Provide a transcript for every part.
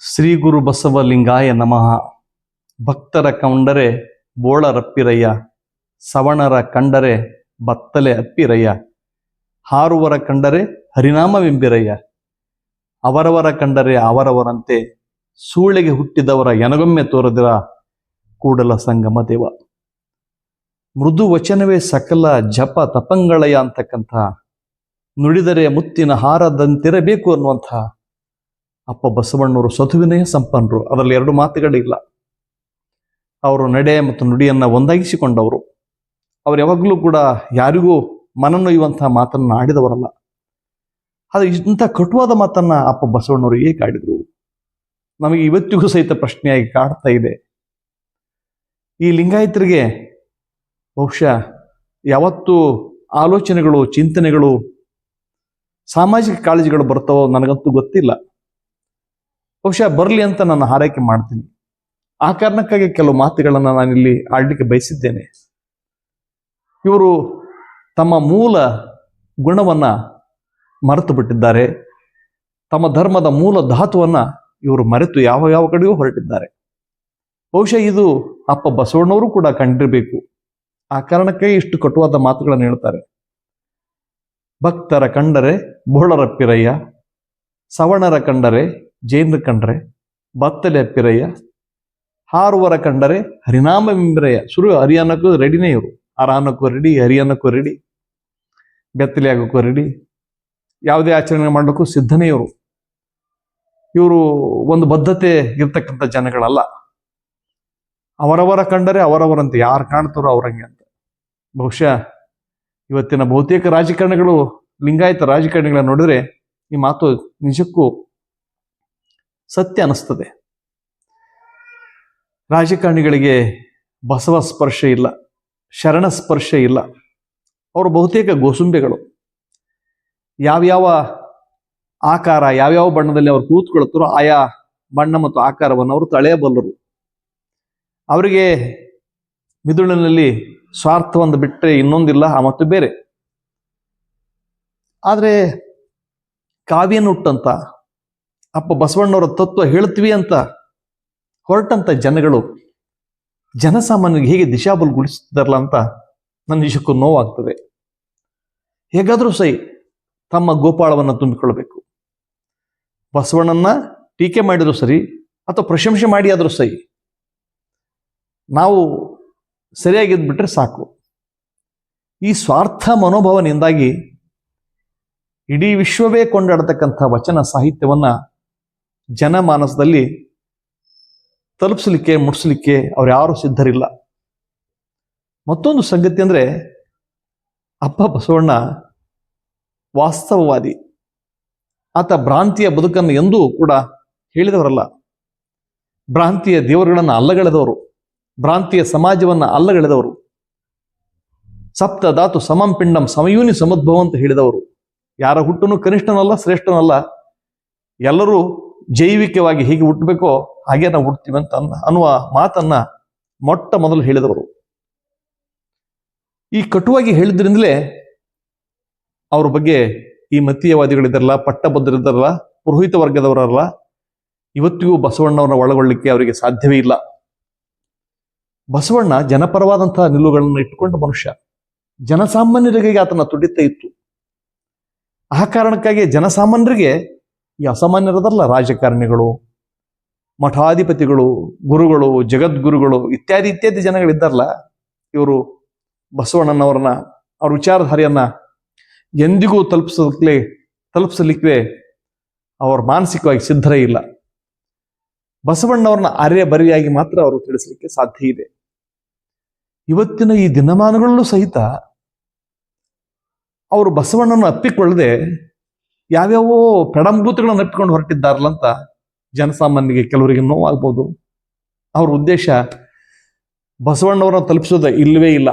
ಶ್ರೀ ಗುರು ಬಸವಲಿಂಗಾಯ ನಮಃ. ಭಕ್ತರ ಕಂಡರೆ ಬೋಳರಪ್ಪಿರಯ್ಯ, ಸವಣರ ಕಂಡರೆ, ಬತ್ತಲೆ ಅಪ್ಪಿರಯ್ಯ, ಹಾರುವರ ಕಂಡರೆ, ಹರಿನಾಮವೆಂಬಿರಯ್ಯ, ಅವರವರ ಕಂಡರೆ, ಅವರವರಂತೆ ಸೂಳೆಗೆ ಹುಟ್ಟಿದವರ ಎನಗೊಮ್ಮೆ ತೋರದಿರ ಕೂಡಲ ಸಂಗಮ ದೇವ. ಮೃದು ವಚನವೇ ಸಕಲ ಜಪ ತಪಂಗಳಯ ಅಂತಕ್ಕಂಥ ನುಡಿದರೆ ಮುತ್ತಿನ ಹಾರದಂತಿರಬೇಕು ಅನ್ನುವಂಥ ಅಪ್ಪ ಬಸವಣ್ಣವರು ಸತುವಿನಯ ಸಂಪನ್ನರು ಅದರಲ್ಲಿ ಎರಡು ಮಾತುಗಳಿಲ್ಲ. ಅವರು ನಡೆ ಮತ್ತು ನುಡಿಯನ್ನ ಒಂದಾಗಿಸಿಕೊಂಡವರು. ಅವರು ಯಾವಾಗಲೂ ಕೂಡ ಯಾರಿಗೂ ಮನನೊಯ್ಯುವಂತಹ ಮಾತನ್ನ ಆಡಿದವರಲ್ಲ. ಆದರೆ ಇಂಥ ಕಟುವಾದ ಮಾತನ್ನ ಅಪ್ಪ ಬಸವಣ್ಣವರು ಏಕೆ ಆಡಿದ್ರು? ನಮಗೆ ಇವತ್ತಿಗೂ ಸಹಿತ ಪ್ರಶ್ನೆಯಾಗಿ ಕಾಡ್ತಾ ಇದೆ. ಈ ಲಿಂಗಾಯತರಿಗೆ ಬಹುಶಃ ಯಾವತ್ತು ಆಲೋಚನೆಗಳು, ಚಿಂತನೆಗಳು, ಸಾಮಾಜಿಕ ಕಾಳಜಿಗಳು ಬರ್ತಾವೋ ನನಗಂತೂ ಗೊತ್ತಿಲ್ಲ. ಬಹುಶಃ ಬರಲಿ ಅಂತ ನಾನು ಹಾರೈಕೆ ಮಾಡ್ತೀನಿ. ಆ ಕಾರಣಕ್ಕಾಗಿ ಕೆಲವು ಮಾತುಗಳನ್ನು ನಾನಿಲ್ಲಿ ಆಡ್ಲಿಕ್ಕೆ ಬಯಸಿದ್ದೇನೆ. ಇವರು ತಮ್ಮ ಮೂಲ ಗುಣವನ್ನ ಮರೆತು ಬಿಟ್ಟಿದ್ದಾರೆ. ತಮ್ಮ ಧರ್ಮದ ಮೂಲ ಧಾತುವನ್ನ ಇವರು ಮರೆತು ಯಾವ ಯಾವ ಕಡೆಯೂ ಹೊರಟಿದ್ದಾರೆ. ಬಹುಶಃ ಇದು ಅಪ್ಪ ಬಸವಣ್ಣವರು ಕೂಡ ಕಂಡಿರಬೇಕು. ಆ ಕಾರಣಕ್ಕೆ ಇಷ್ಟು ಕಟುವಾದ ಮಾತುಗಳನ್ನು ಹೇಳ್ತಾರೆ. ಭಕ್ತರ ಕಂಡರೆ ಬೋಳರಪ್ಪಿರಯ್ಯ ಸವಣರ ಕಂಡರೆ ಜೈನರ ಕಂಡರೆ ಬತ್ತಲೆ ಪಿರಯ್ಯ ಹಾರುವರ ಕಂಡರೆ ಹರಿನಾಮವೆಂಬಿರಯ್ಯ ಶುರು ಹರಿಯಾಣಕ್ಕೂ ರೆಡಿನೇ ಇವರು. ಆರಾನಕ್ಕೂ ರೆಡಿ ಹರಿಯಾಣಕ್ಕೂ ರೆಡಿ ಬೆತ್ತಲೆ ಆಗೋಕ್ಕೂ ರೆಡಿ, ಯಾವುದೇ ಆಚರಣೆ ಮಾಡಲಿಕ್ಕೂ ಸಿದ್ಧನೇ ಇವರು. ಇವರು ಒಂದು ಬದ್ಧತೆ ಇರ್ತಕ್ಕಂಥ ಜನಗಳಲ್ಲ. ಅವರವರ ಕಂಡರೆ ಅವರವರಂತೆ, ಯಾರು ಕಾಣ್ತಾರೋ ಅವರಂಗೆ ಅಂತ. ಬಹುಶಃ ಇವತ್ತಿನ ಬಹುತೇಕ ರಾಜಕಾರಣಿಗಳು, ಲಿಂಗಾಯತ ರಾಜಕಾರಣಿಗಳನ್ನ ನೋಡಿದ್ರೆ ಈ ಮಾತು ನಿಜಕ್ಕೂ ಸತ್ಯ ಅನ್ನಿಸ್ತದೆ. ರಾಜಕಾರಣಿಗಳಿಗೆ ಬಸವ ಸ್ಪರ್ಶ ಇಲ್ಲ, ಶರಣ ಸ್ಪರ್ಶ ಇಲ್ಲ. ಅವರು ಬಹುತೇಕ ಗೋಸುಂಬೆಗಳು. ಯಾವ್ಯಾವ ಆಕಾರ, ಯಾವ್ಯಾವ ಬಣ್ಣದಲ್ಲಿ ಅವರು ಕೂತ್ಕೊಳ್ತಾರೋ ಆಯಾ ಬಣ್ಣ ಮತ್ತು ಆಕಾರವನ್ನು ಅವರು ತಳೆಯಬಲ್ಲರು. ಅವರಿಗೆ ಮಿದುಳಿನಲ್ಲಿ ಸ್ವಾರ್ಥವನ್ನು ಬಿಟ್ಟರೆ ಇನ್ನೊಂದಿಲ್ಲ, ಆ ಮತ್ತು ಬೇರೆ. ಆದರೆ ಕಾವ್ಯನುಟ್ಟಂತ ಅಪ್ಪ ಬಸವಣ್ಣವರ ತತ್ವ ಹೇಳ್ತೀವಿ ಅಂತ ಹೊರಟಂತ ಜನಗಳು ಜನಸಾಮಾನ್ಯರಿಗೆ ಹೇಗೆ ದಿಶಾಬಲುಗೊಳಿಸ್ತಾರಲ್ಲ ಅಂತ ನನ್ನ ನಿಜಕ್ಕೂ ನೋವಾಗ್ತದೆ. ಹೇಗಾದರೂ ಸೈ ತಮ್ಮ ಗೋಪಾಳವನ್ನು ತುಂಬಿಕೊಳ್ಳಬೇಕು. ಬಸವಣ್ಣನ ಟೀಕೆ ಮಾಡಿದ್ರು ಸರಿ ಅಥವಾ ಪ್ರಶಂಸೆ ಮಾಡಿ ಆದರೂ ಸೈ. ನಾವು ಸರಿಯಾಗಿದ್ಬಿಟ್ರೆ ಸಾಕು. ಈ ಸ್ವಾರ್ಥ ಮನೋಭಾವನೆಯಿಂದಾಗಿ ಇಡೀ ವಿಶ್ವವೇ ಕೊಂಡಾಡತಕ್ಕಂಥ ವಚನ ಸಾಹಿತ್ಯವನ್ನ ಜನಮಾನಸದಲ್ಲಿ ತಲುಪಿಸಲಿಕ್ಕೆ, ಮುಟ್ಸ್ಲಿಕ್ಕೆ ಅವ್ರು ಯಾರು ಸಿದ್ಧರಿಲ್ಲ. ಮತ್ತೊಂದು ಸಂಗತಿ ಅಂದ್ರೆ, ಅಪ್ಪ ಬಸವಣ್ಣ ವಾಸ್ತವವಾದಿ. ಆತ ಭ್ರಾಂತಿಯ ಬದುಕನ್ನು ಎಂದೂ ಕೂಡ ಹೇಳಿದವರಲ್ಲ. ಭ್ರಾಂತಿಯ ದೇವರುಗಳನ್ನು ಅಲ್ಲಗಳೆದವರು. ಭ್ರಾಂತಿಯ ಸಮಾಜವನ್ನ ಅಲ್ಲಗಳೆದವರು. ಸಪ್ತ ಧಾತು ಸಮಂ ಪಿಂಡಂ ಸಮಯೂನಿ ಸಮದ್ಭವ ಅಂತ ಹೇಳಿದವರು. ಯಾರ ಹುಟ್ಟನು ಕನಿಷ್ಠನಲ್ಲ, ಶ್ರೇಷ್ಠನಲ್ಲ. ಎಲ್ಲರೂ ಜೈವಿಕವಾಗಿ ಹೇಗೆ ಹುಟ್ಟಬೇಕೋ ಹಾಗೆ ನಾವು ಹುಡ್ತೀವಿ ಅಂತ ಅನ್ನ- ಅನ್ನುವ ಮಾತನ್ನ ಮೊಟ್ಟ ಮೊದಲು ಹೇಳಿದವರು. ಈ ಕಟುವಾಗಿ ಹೇಳಿದ್ರಿಂದಲೇ ಅವ್ರ ಬಗ್ಗೆ ಈ ಮತೀಯವಾದಿಗಳಿದ್ದಾರಲ್ಲ ಪಟ್ಟಭದ್ರಿದ್ದಾರಲ್ಲ ಪುರೋಹಿತ ವರ್ಗದವರಲ್ಲ, ಇವತ್ತಿಗೂ ಬಸವಣ್ಣವರನ್ನ ಒಳಗೊಳ್ಳಲಿಕ್ಕೆ ಅವರಿಗೆ ಸಾಧ್ಯವೇ ಇಲ್ಲ. ಬಸವಣ್ಣ ಜನಪರವಾದಂತಹ ನಿಲುವುಗಳನ್ನು ಇಟ್ಟುಕೊಂಡ ಮನುಷ್ಯ. ಜನಸಾಮಾನ್ಯರಿಗೆ ಆತನ ತುಡಿತ ಇತ್ತು. ಆ ಕಾರಣಕ್ಕಾಗಿ ಜನಸಾಮಾನ್ಯರಿಗೆ ಈ ಅಸಾಮಾನ್ಯರದಲ್ಲ ರಾಜಕಾರಣಿಗಳು, ಮಠಾಧಿಪತಿಗಳು, ಗುರುಗಳು, ಜಗದ್ಗುರುಗಳು, ಇತ್ಯಾದಿ ಇತ್ಯಾದಿ ಜನಗಳಿದ್ದಾರಲ್ಲ, ಇವರು ಬಸವಣ್ಣನವ್ರನ್ನ, ಅವ್ರ ವಿಚಾರಧಾರೆಯನ್ನ ಎಂದಿಗೂ ತಲುಪಿಸಲಿಕ್ಕೆ ತಲುಪಿಸಲಿಕ್ಕೆ ಅವರು ಮಾನಸಿಕವಾಗಿ ಸಿದ್ಧರೇ ಇಲ್ಲ. ಬಸವಣ್ಣವ್ರನ್ನ ಅರೆ ಬರಿಯಾಗಿ ಮಾತ್ರ ಅವರು ತಿಳಿಸಲಿಕ್ಕೆ ಸಾಧ್ಯ ಇದೆ. ಇವತ್ತಿನ ಈ ದಿನಮಾನಗಳಲ್ಲೂ ಸಹಿತ, ಅವರು ಬಸವಣ್ಣನ ಅಪ್ಪಿಕೊಳ್ಳದೆ ಯಾವ್ಯಾವೋ ಪ್ರಡಂಭೂತಗಳನ್ನು ಇಟ್ಕೊಂಡು ಹೊರಟಿದ್ದಾರಲ್ಲ ಅಂತ ಜನಸಾಮಾನ್ಯರಿಗೆ ಕೆಲವರಿಗೆ ನೋವಾಗ್ಬೋದು. ಅವ್ರ ಉದ್ದೇಶ ಬಸವಣ್ಣವರನ್ನ ತಲುಪಿಸೋದು ಇಲ್ಲವೇ ಇಲ್ಲ.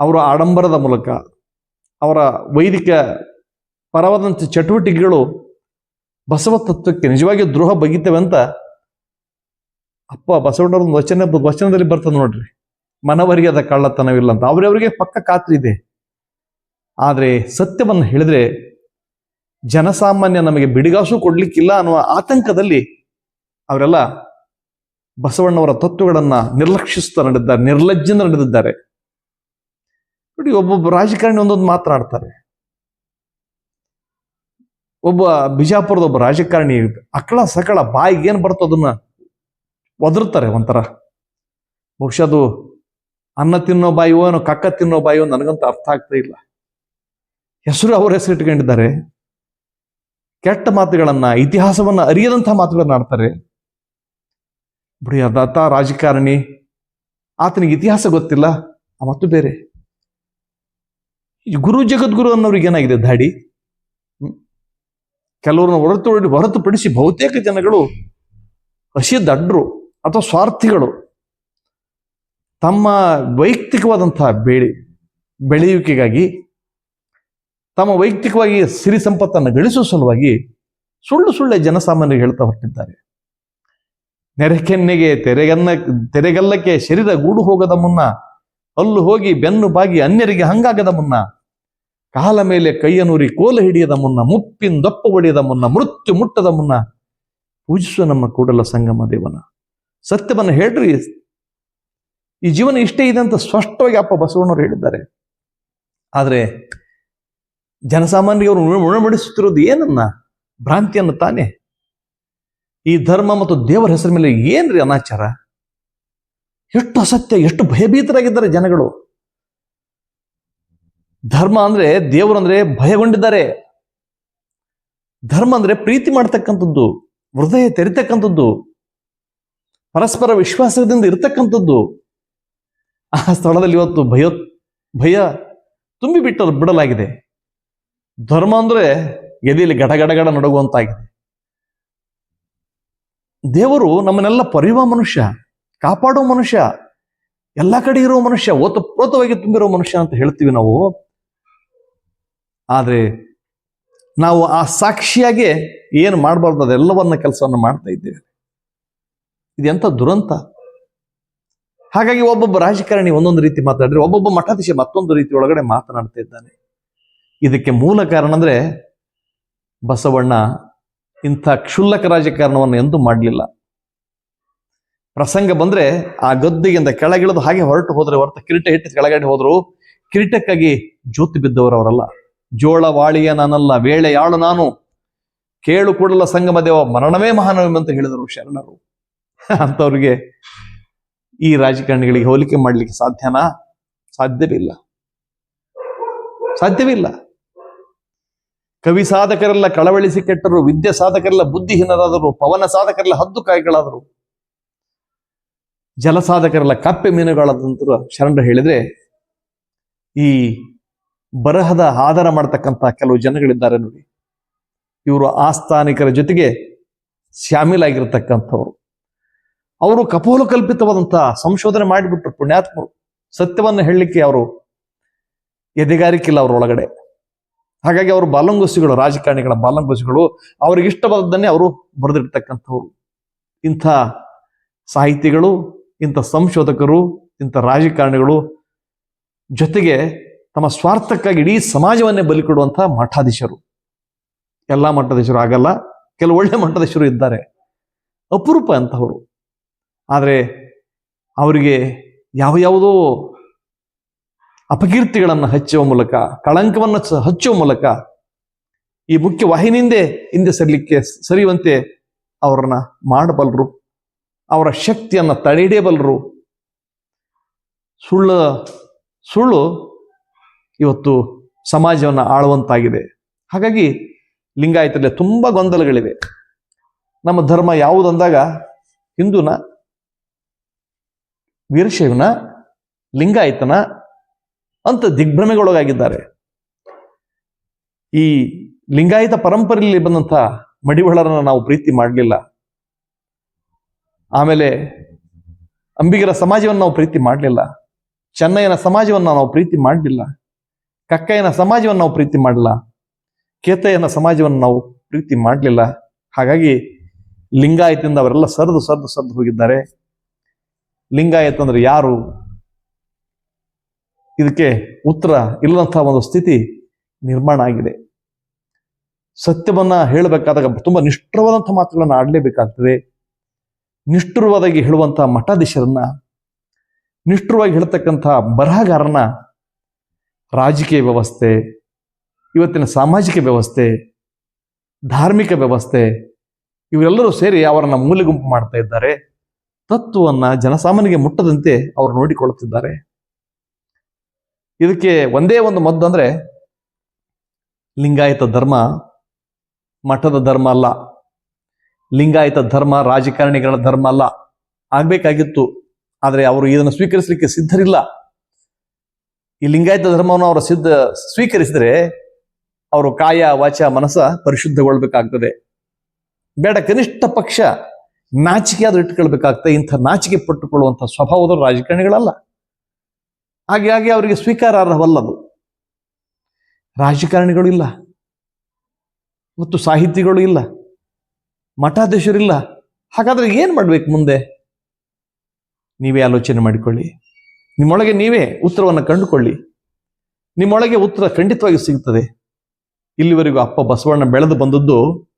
ಅವರ ಆಡಂಬರದ ಮೂಲಕ, ಅವರ ವೈದಿಕ ಪರವಾದಂಥ ಚಟುವಟಿಕೆಗಳು ಬಸವ ತತ್ವಕ್ಕೆ ನಿಜವಾಗಿ ದ್ರೋಹ ಬಗೀತವೆ ಅಂತ ಅಪ್ಪ ಬಸವಣ್ಣವ್ರ ವಚನ, ವಚನದಲ್ಲಿ ಬರ್ತದೆ ನೋಡ್ರಿ. ಮನವರಿಯದ ಕಳ್ಳತನವಿಲ್ಲ ಅಂತ. ಅವ್ರವರಿಗೆ ಪಕ್ಕ ಖಾತ್ರಿ ಇದೆ. ಆದರೆ ಸತ್ಯವನ್ನು ಹೇಳಿದ್ರೆ ಜನಸಾಮಾನ್ಯ ನಮಗೆ ಬಿಡಿಗಾಸು ಕೊಡ್ಲಿಕ್ಕಿಲ್ಲ ಅನ್ನುವ ಆತಂಕದಲ್ಲಿ ಅವರೆಲ್ಲ ಬಸವಣ್ಣವರ ತತ್ವಗಳನ್ನ ನಿರ್ಲಕ್ಷಿಸ್ತಾ ನಡೆದಿದ್ದಾರೆ ನಿರ್ಲಜ್ಜನ ನಡೆದಿದ್ದಾರೆ. ನೋಡಿ ಒಬ್ಬೊಬ್ಬ ರಾಜಕಾರಣಿ ಒಂದೊಂದು ಮಾತನಾಡ್ತಾರೆ ಒಬ್ಬ ಬಿಜಾಪುರದ ಒಬ್ಬ ರಾಜಕಾರಣಿ ಅಕಳ ಸಕಳ ಬಾಯಿಗೆ ಏನ್ ಬರ್ತೋ ಅದನ್ನ ಒದರ್ತಾರೆ ಒಂಥರ. ಬಹುಶಃ ಅದು ಅನ್ನ ತಿನ್ನೋ ಬಾಯಿಯೋ ಏನೋ ಕಕ್ಕ ತಿನ್ನೋ ಬಾಯಿಯೋ ನನಗಂತೂ ಅರ್ಥ ಆಗ್ತಾ ಇಲ್ಲ. ಹೆಸರು ಅವರ ಹೆಸರು ಇಟ್ಕೊಂಡಿದ್ದಾರೆ. ಕೆಟ್ಟ ಮಾತುಗಳನ್ನ, ಇತಿಹಾಸವನ್ನ ಅರಿಯದಂತಹ ಮಾತುಗಳನ್ನ ಆಡ್ತಾರೆ. ಬಿಡಿ, ಅದಾತ ರಾಜಕಾರಣಿ, ಆತನಿಗೆ ಇತಿಹಾಸ ಗೊತ್ತಿಲ್ಲ, ಆ ಮತ್ತು ಬೇರೆ. ಗುರು ಜಗದ್ಗುರು ಅನ್ನೋರಿಗೆ ಏನಾಗಿದೆ ದಾಡಿ? ಕೆಲವ್ರನ್ನ ಹೊರತು ಹೊರತುಪಡಿಸಿ ಬಹುತೇಕ ಜನಗಳು ಹಸಿ ದಡ್ರು ಅಥವಾ ಸ್ವಾರ್ಥಿಗಳು. ತಮ್ಮ ವೈಯಕ್ತಿಕವಾದಂತಹ ಬೆಳೆ, ಬೆಳೆಯುವಿಕೆಗಾಗಿ ತಮ್ಮ ವೈಯಕ್ತಿಕವಾಗಿ ಸಿರಿ ಸಂಪತ್ತನ್ನು ಗಳಿಸುವ ಸಲುವಾಗಿ ಸುಳ್ಳು ಸುಳ್ಳೆ ಜನಸಾಮಾನ್ಯರಿಗೆ ಹೇಳ್ತಾ ಹೊರಟಿದ್ದಾರೆ. ನೆರೆಕೆನ್ನೆಗೆ, ತೆರೆಗನ್ನ, ತೆರೆಗಲ್ಲಕ್ಕೆ ಶರೀರ ಗೂಡು ಹೋಗದ ಮುನ್ನ ಅಲ್ಲು ಹೋಗಿ ಬೆನ್ನು ಬಾಗಿ ಅನ್ಯರಿಗೆ ಹಂಗಾಗದ ಮುನ್ನ, ಕಾಲ ಮೇಲೆ ಕೈಯನೂರಿ ಕೋಲ ಹಿಡಿಯದ ಮುನ್ನ ಮುಪ್ಪಿಂದೊಪ್ಪ ಒಡೆಯದ ಮುನ್ನ, ಮೃತ್ಯು ಮುಟ್ಟದ ಮುನ್ನ ಪೂಜಿಸುವ ನಮ್ಮ ಕೂಡಲ ಸಂಗಮ ದೇವನ. ಸತ್ಯವನ್ನ ಹೇಳ್ರಿ. ಈ ಜೀವನ ಇಷ್ಟೇ ಇದೆ ಅಂತ ಸ್ಪಷ್ಟವಾಗಿ ಅಪ್ಪ ಬಸವಣ್ಣವ್ರು ಹೇಳಿದ್ದಾರೆ. ಆದ್ರೆ ಜನಸಾಮಾನ್ಯರಿಗೆ ಅವರು ಉಣಮಡಿಸುತ್ತಿರೋದು ಏನನ್ನ? ಭ್ರಾಂತಿಯನ್ನು ತಾನೇ. ಈ ಧರ್ಮ ಮತ್ತು ದೇವರ ಹೆಸರ ಮೇಲೆ ಏನ್ರಿ ಅನಾಚಾರ? ಎಷ್ಟು ಅಸತ್ಯ, ಎಷ್ಟು ಭಯಭೀತರಾಗಿದ್ದಾರೆ ಜನಗಳು. ಧರ್ಮ ಅಂದ್ರೆ ದೇವರು ಅಂದ್ರೆ ಭಯಗೊಂಡಿದ್ದಾರೆ. ಧರ್ಮ ಅಂದ್ರೆ ಪ್ರೀತಿ ಮಾಡ್ತಕ್ಕಂಥದ್ದು, ಹೃದಯ ತೆರಿತಕ್ಕಂಥದ್ದು, ಪರಸ್ಪರ ವಿಶ್ವಾಸದಿಂದ ಇರತಕ್ಕಂಥದ್ದು. ಆ ಸ್ಥಳದಲ್ಲಿ ಇವತ್ತು ಭಯ ಭಯ ತುಂಬಿ ಬಿಟ್ಟು ಬಿಡಲಾಗಿದೆ. ಧರ್ಮ ಅಂದ್ರೆ ಎದೆಯಲ್ಲಿ ಗಡ ಗಡ ಗಡ ನಡುಗುವಂತಾಗಿದೆ. ದೇವರು ನಮ್ಮನ್ನೆಲ್ಲ ಪರಿಯುವ ಮನುಷ್ಯ ಕಾಪಾಡುವ ಮನುಷ್ಯ, ಎಲ್ಲ ಕಡೆ ಇರುವ ಮನುಷ್ಯ ಓತಪ್ರೋತವಾಗಿ ತುಂಬಿರೋ ಮನುಷ್ಯ ಅಂತ ಹೇಳ್ತೀವಿ ನಾವು. ಆದ್ರೆ ನಾವು ಆ ಸಾಕ್ಷಿಯಾಗೆ ಏನು ಮಾಡಬಾರ್ದು ಅದೆಲ್ಲವನ್ನ ಕೆಲಸವನ್ನು ಮಾಡ್ತಾ ಇದ್ದೇವೆ. ಇದೆಂತ ದುರಂತ? ಹಾಗಾಗಿ ಒಬ್ಬೊಬ್ಬ ರಾಜಕಾರಣಿ ಒಂದೊಂದು ರೀತಿ ಮಾತಾಡಿದ್ರೆ, ಒಬ್ಬೊಬ್ಬ ಮಠಾಧೀಶ ಮತ್ತೊಂದು ರೀತಿ ಒಳಗಡೆ ಮಾತನಾಡ್ತಾ ಇದ್ದಾನೆ. ಇದಕ್ಕೆ ಮೂಲ ಕಾರಣ ಅಂದರೆ ಬಸವಣ್ಣ ಇಂಥ ಕ್ಷುಲ್ಲಕ ರಾಜಕಾರಣವನ್ನು ಎಂದೂ ಮಾಡಲಿಲ್ಲ. ಪ್ರಸಂಗ ಬಂದ್ರೆ ಆ ಗದ್ದೆಯಿಂದ ಕೆಳಗಿಳಿದು ಹಾಗೆ ಹೊರಟು ಹೋದರೆ ಹೊರತು ಕಿರೀಟ ಹಿಟ್ಟು ಕೆಳಗಡೆ ಹೋದರು ಕಿರೀಟಕ್ಕಾಗಿ ಜ್ಯೋತಿ ಬಿದ್ದವರು ಅವರಲ್ಲ. ಜೋಳ ವಾಳಿಯ ನಾನಲ್ಲ, ವೇಳೆ ಯಾಳು ನಾನು? ಕೇಳು ಕೂಡಲ ಸಂಗಮ ದೇವ, ಮರಣವೇ ಮಹಾನವೆಂಬಂತ ಹೇಳಿದರು ಶರಣರು. ಅಂಥವ್ರಿಗೆ ಈ ರಾಜಕಾರಣಿಗಳಿಗೆ ಹೋಲಿಕೆ ಮಾಡಲಿಕ್ಕೆ ಸಾಧ್ಯನಾ? ಸಾಧ್ಯವಿಲ್ಲ. ಸಾಧ್ಯವಿಲ್ಲ. ಕವಿ ಸಾಧಕರೆಲ್ಲ ಕಳವಳಿಸಿ ಕೆಟ್ಟರು, ವಿದ್ಯೆ ಸಾಧಕರೆಲ್ಲ ಬುದ್ಧಿಹೀನರಾದರು, ಪವನ ಸಾಧಕರೆಲ್ಲ ಹದ್ದು ಕಾಯಿಗಳಾದರು. ಜಲ ಸಾಧಕರೆಲ್ಲ ಕಪ್ಪೆ ಮೀನುಗಳಾದಂತ ಶರಣರು ಹೇಳಿದ್ರೆ, ಈ ಬರಹದ ಆಧಾರ ಮಾಡತಕ್ಕಂತಹ ಕೆಲವು ಜನಗಳಿದ್ದಾರೆ ನೋಡಿ. ಇವರು ಆಸ್ಥಾನಿಕರ ಜೊತೆಗೆ ಶ್ಯಾಮಿಲಾಗಿರ್ತಕ್ಕಂಥವ್ರು. ಅವರು ಕಪೋಲಕಲ್ಪಿತವಾದಂತಹ ಸಂಶೋಧನೆ ಮಾಡಿಬಿಟ್ರು ಪುಣ್ಯಾತ್ಮರು. ಸತ್ಯವನ್ನು ಹೇಳಲಿಕ್ಕೆ ಅವರು ಎದೆಗಾರಿಕಿಲ್ಲ ಅವ್ರ ಒಳಗಡೆ ಹಾಗಾಗಿ ಅವರು ಬಾಲಂಗೋಸಿಗಳು, ರಾಜಕಾರಣಿಗಳ ಬಾಲಂಗೋಸಿಗಳು, ಅವ್ರಿಗೆ ಇಷ್ಟವಾದದ್ದನ್ನೇ ಅವರು ಬರೆದಿರ್ತಕ್ಕಂಥವ್ರು. ಇಂಥ ಸಾಹಿತಿಗಳು, ಇಂಥ ಸಂಶೋಧಕರು, ಇಂಥ ರಾಜಕಾರಣಿಗಳು ಜೊತೆಗೆ ತಮ್ಮ ಸ್ವಾರ್ಥಕ್ಕಾಗಿ ಇಡೀ ಸಮಾಜವನ್ನೇ ಬಲಿ ಕೊಡುವಂತಹ ಮಠಾಧೀಶರು. ಎಲ್ಲ ಮಠಾಧೀಶರು ಆಗಲ್ಲ, ಕೆಲವು ಒಳ್ಳೆ ಮಠಾಧೀಶರು ಇದ್ದಾರೆ. ಅಪರೂಪ ಅಂತವರು ಆದರೆ ಅವರಿಗೆ ಯಾವ ಯಾವುದೋ ಅಪಕೀರ್ತಿಗಳನ್ನು ಹಚ್ಚುವ ಮೂಲಕ, ಕಳಂಕವನ್ನು ಹಚ್ಚುವ ಮೂಲಕ ಈ ಮುಖ್ಯ ವಾಹಿನಿಯಿಂದ ಹಿಂದೆ ಸರಿಲಿಕ್ಕೆ ಸರಿಯುವಂತೆ ಅವರನ್ನ ಮಾಡಬಲ್ಲರು ಅವರ ಶಕ್ತಿಯನ್ನು ತಡೆಹಿಡಿಯಬಲ್ಲರು ಸುಳ್ಳು ಸುಳ್ಳು ಇವತ್ತು ಸಮಾಜವನ್ನು ಆಳುವಂತಾಗಿದೆ. ಹಾಗಾಗಿ ಲಿಂಗಾಯತರಲ್ಲಿ ತುಂಬಾ ಗೊಂದಲಗಳಿವೆ. ನಮ್ಮ ಧರ್ಮ ಯಾವುದಂದಾಗ ಹಿಂದೂನ ವೀರಶೈವನ, ಲಿಂಗಾಯತನ ಅಂತ ದಿಗ್ಭ್ರಮೆಗೊಳಗಾಗಿದ್ದಾರೆ. ಈ ಲಿಂಗಾಯತ ಪರಂಪರೆಯಲ್ಲಿ ಬಂದಂಥ ಮಡಿವಳರನ್ನ ನಾವು ಪ್ರೀತಿ ಮಾಡಲಿಲ್ಲ. ಆಮೇಲೆ ಅಂಬಿಗರ ಸಮಾಜವನ್ನು ನಾವು ಪ್ರೀತಿ ಮಾಡಲಿಲ್ಲ. ಚೆನ್ನೈನ ಸಮಾಜವನ್ನು ನಾವು ಪ್ರೀತಿ ಮಾಡಲಿಲ್ಲ. ಕಕ್ಕಯ್ಯನ ಸಮಾಜವನ್ನು ನಾವು ಪ್ರೀತಿ ಮಾಡಲಿಲ್ಲ. ಕೇತಯ್ಯನ ಸಮಾಜವನ್ನು ನಾವು ಪ್ರೀತಿ ಮಾಡಲಿಲ್ಲ. ಹಾಗಾಗಿ ಲಿಂಗಾಯತದಿಂದ ಅವರೆಲ್ಲ ಸರಿದು ಸರಿದು ಸರಿದು ಹೋಗಿದ್ದಾರೆ. ಲಿಂಗಾಯತ ಅಂದ್ರೆ ಯಾರು? ಇದಕ್ಕೆ ಉತ್ತರ ಇಲ್ಲದಂತಹ ಒಂದು ಸ್ಥಿತಿ ನಿರ್ಮಾಣ ಆಗಿದೆ. ಸತ್ಯವನ್ನ ಹೇಳಬೇಕಾದಾಗ ತುಂಬಾ ನಿಷ್ಠುರವಾದಂಥ ಮಾತುಗಳನ್ನು ಆಡಲೇಬೇಕಾಗ್ತದೆ. ನಿಷ್ಠುರವಾದಾಗಿ ಹೇಳುವಂತಹ ಮಠಾಧೀಶರನ್ನ, ನಿಷ್ಠುರವಾಗಿ ಹೇಳ್ತಕ್ಕಂಥ ಬರಹಗಾರನ ರಾಜಕೀಯ ವ್ಯವಸ್ಥೆ, ಇವತ್ತಿನ ಸಾಮಾಜಿಕ ವ್ಯವಸ್ಥೆ, ಧಾರ್ಮಿಕ ವ್ಯವಸ್ಥೆ, ಇವರೆಲ್ಲರೂ ಸೇರಿ ಅವರನ್ನ ಮೂಲೆಗುಂಪು ಮಾಡ್ತಾ ಇದ್ದಾರೆ. ತತ್ವವನ್ನ ಜನಸಾಮಾನ್ಯರಿಗೆ ಮುಟ್ಟದಂತೆ ಅವರು ನೋಡಿಕೊಳ್ಳುತ್ತಿದ್ದಾರೆ. ಇದಕ್ಕೆ ಒಂದೇ ಒಂದು ಮದ್ದು ಅಂದ್ರೆ ಲಿಂಗಾಯತ ಧರ್ಮ, ಮಠದ ಧರ್ಮ ಅಲ್ಲ. ಲಿಂಗಾಯತ ಧರ್ಮ, ರಾಜಕಾರಣಿಗಳ ಧರ್ಮ ಅಲ್ಲ. ಆಗ್ಬೇಕಾಗಿತ್ತು, ಆದರೆ ಅವರು ಇದನ್ನು ಸ್ವೀಕರಿಸಲಿಕ್ಕೆ ಸಿದ್ಧರಿಲ್ಲ. ಈ ಲಿಂಗಾಯತ ಧರ್ಮವನ್ನು ಅವರು ಸಿದ್ಧ, ಸ್ವೀಕರಿಸಿದ್ರೆ ಅವರು ಕಾಯ, ವಾಚ, ಮನಸ್ಸ ಪರಿಶುದ್ಧಗೊಳ್ಬೇಕಾಗ್ತದೆ. ಬೇಡ, ಕನಿಷ್ಠ ಪಕ್ಷ ನಾಚಿಕೆ ಆದ್ರೂ ಇಟ್ಕೊಳ್ಬೇಕಾಗ್ತದೆ. ಇಂಥ ನಾಚಿಕೆ ಪಟ್ಟುಕೊಳ್ಳುವಂಥ ಸ್ವಭಾವದ ರಾಜಕಾರಣಿಗಳಲ್ಲ. ಹಾಗೆ ಹಾಗೆ ಅವರಿಗೆ ಸ್ವೀಕಾರಾರ್ಹವಲ್ಲದು ರಾಜಕಾರಣಿಗಳು ಇಲ್ಲ. ಮತ್ತು ಸಾಹಿತಿಗಳು ಇಲ್ಲ. ಮಠಾಧೀಶರಿಲ್ಲ ಹಾಗಾದರೆ ಏನು ಮಾಡ್ಬೇಕು ಮುಂದೆ? ನೀವೇ ಆಲೋಚನೆ ಮಾಡಿಕೊಳ್ಳಿ. ನಿಮ್ಮೊಳಗೆ ನೀವೇ ಉತ್ತರವನ್ನು ಕಂಡುಕೊಳ್ಳಿ. ನಿಮ್ಮೊಳಗೆ ಉತ್ತರ ಖಂಡಿತವಾಗಿ ಸಿಗುತ್ತದೆ ಇಲ್ಲಿವರೆಗೂ ಅಪ್ಪ ಬಸವಣ್ಣ ಬೆಳೆದು ಬಂದದ್ದು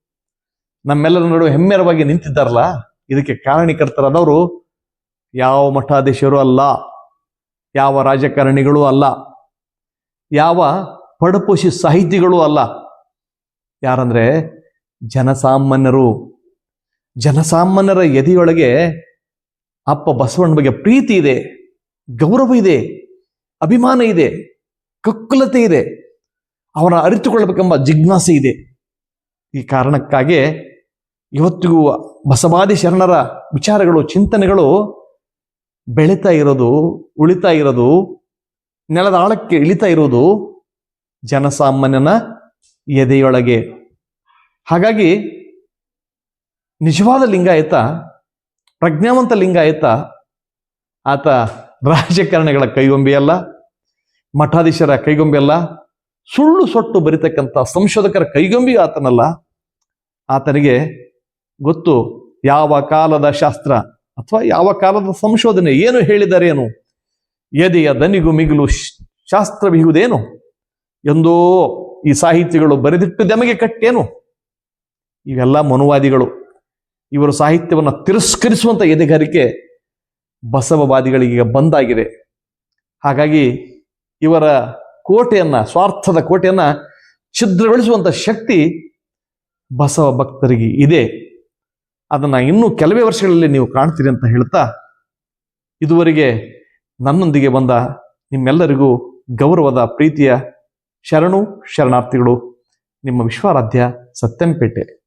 ನಮ್ಮೆಲ್ಲರ ನಡುವೆ ಹೆಮ್ಮೆರವಾಗಿ ನಿಂತಿದ್ದಾರಲ್ಲ? ಇದಕ್ಕೆ ಕಾರಣೀಕರ್ತರಾದವರು ಯಾವ ಮಠಾಧೀಶರು ಅಲ್ಲ. ಯಾವ ರಾಜಕಾರಣಿಗಳೂ ಅಲ್ಲ. ಯಾವ ಪಡಪೋಷಿ ಸಾಹಿತಿಗಳೂ ಅಲ್ಲ. ಯಾರಂದ್ರೆ ಜನಸಾಮಾನ್ಯರು. ಜನಸಾಮಾನ್ಯರ ಎದೆಯೊಳಗೆ ಅಪ್ಪ ಬಸವಣ್ಣ ಬಗ್ಗೆ ಪ್ರೀತಿ ಇದೆ, ಗೌರವ ಇದೆ, ಅಭಿಮಾನ ಇದೆ, ಕಕ್ಕುಲತೆ ಇದೆ. ಅವರ ಅರಿತುಕೊಳ್ಳಬೇಕೆಂಬ ಜಿಜ್ಞಾಸೆ ಇದೆ. ಈ ಕಾರಣಕ್ಕಾಗಿ ಇವತ್ತಿಗೂ ಬಸವಾದಿ ಶರಣರ ವಿಚಾರಗಳು, ಚಿಂತನೆಗಳು ಬೆಳೀತಾ ಇರೋದು, ಉಳಿತಾ ಇರೋದು, ನೆಲದ ಆಳಕ್ಕೆ ಇಳಿತಾ ಇರೋದು ಜನಸಾಮಾನ್ಯನ ಎದೆಯೊಳಗೆ. ಹಾಗಾಗಿ ನಿಜವಾದ ಲಿಂಗಾಯತ, ಪ್ರಜ್ಞಾವಂತ ಲಿಂಗಾಯತ, ಆತ ರಾಜಕಾರಣಿಗಳ ಕೈಗೊಂಬೆಯಲ್ಲ ಮಠಾಧೀಶರ ಕೈಗೊಂಬೆಯಲ್ಲ ಸುಳ್ಳು ಸೊಟ್ಟು ಬರಿತಕ್ಕಂಥ ಸಂಶೋಧಕರ ಕೈಗೊಂಬಿ ಆತನಲ್ಲ. ಆತನಿಗೆ ಗೊತ್ತು, ಯಾವ ಕಾಲದ ಶಾಸ್ತ್ರ ಅಥವಾ ಯಾವ ಕಾಲದ ಸಂಶೋಧನೆ ಏನು ಹೇಳಿದರೇನು? ಎದೆಯ ದನಿಗೂ ಮಿಗಿಲು ಶ್- ಶಾಸ್ತ್ರವಿಹುದೇನು ಎಂದೋ ಈ ಸಾಹಿತ್ಯಗಳು ಬರೆದಿಟ್ಟು ದೆಮಗೆ ಕಟ್ಟೇನು? ಇವೆಲ್ಲ ಮನುವಾದಿಗಳು. ಇವರು ಸಾಹಿತ್ಯವನ್ನು ತಿರಸ್ಕರಿಸುವಂಥ ಎದೆಗಾರಿಕೆ ಬಸವವಾದಿಗಳಿಗೆ ಬಂದಾಗಿದೆ. ಹಾಗಾಗಿ ಇವರ ಕೋಟೆಯನ್ನ, ಸ್ವಾರ್ಥದ ಕೋಟೆಯನ್ನ ಛಿದ್ರಗೊಳಿಸುವಂಥ ಶಕ್ತಿ ಬಸವ ಭಕ್ತರಿಗೆ ಇದೆ. ಅದನ್ನ ಇನ್ನೂ ಕೆಲವೇ ವರ್ಷಗಳಲ್ಲಿ ನೀವು ಕಾಣ್ತೀರಿ ಅಂತ ಹೇಳ್ತಾ ಇದುವರೆಗೆ ನನ್ನೊಂದಿಗೆ ಬಂದ ನಿಮ್ಮೆಲ್ಲರಿಗೂ ಗೌರವದ ಪ್ರೀತಿಯ ಶರಣು ಶರಣಾರ್ಥಿಗಳು, ನಿಮ್ಮ ವಿಶ್ವಾರಾಧ್ಯ ಸತ್ಯಂಪೇಟೆ.